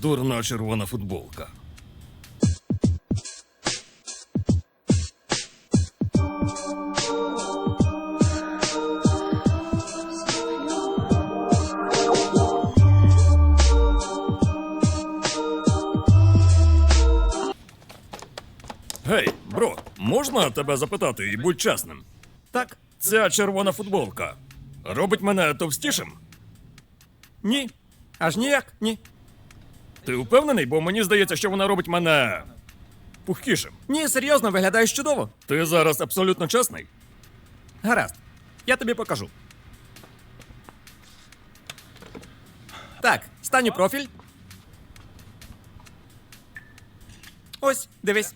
Дурна червона футболка. Гей, бро, можна тебе запитати і будь чесним? Так, Ця червона футболка робить мене товстішим? ні. Аж ніяк, ні. Ти впевнений, бо мені здається, що вона робить мене пухкішим. Ні, серйозно, виглядаєш чудово. Ти зараз абсолютно чесний? Гаразд. Я тобі покажу. Так, стань у профіль. Ось, дивись.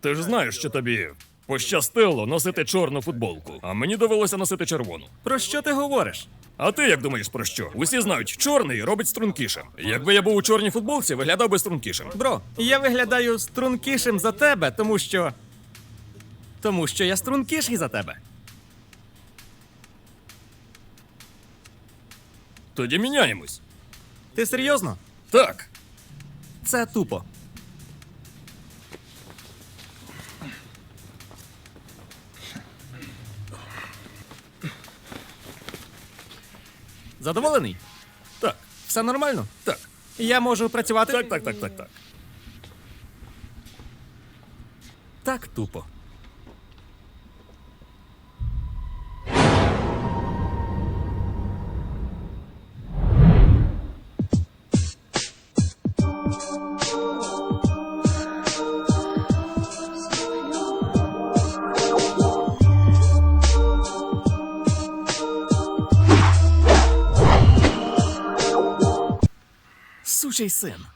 Ти ж знаєш, що тобі пощастило носити чорну футболку, а мені довелося носити червону. Про що ти говориш? А ти як думаєш про що? Усі знають, чорний робить стрункішим. Якби я був у чорній футболці, виглядав би стрункішим. Бро, я виглядаю стрункішим за тебе, тому що. Тому що я стрункіший за тебе. Тоді міняємось. Ти серйозно? Так. Це тупо. Задоволений? Так. Все нормально? Так. Я можу працювати? Так, так, так, так, так. Так тупо. Сучий син.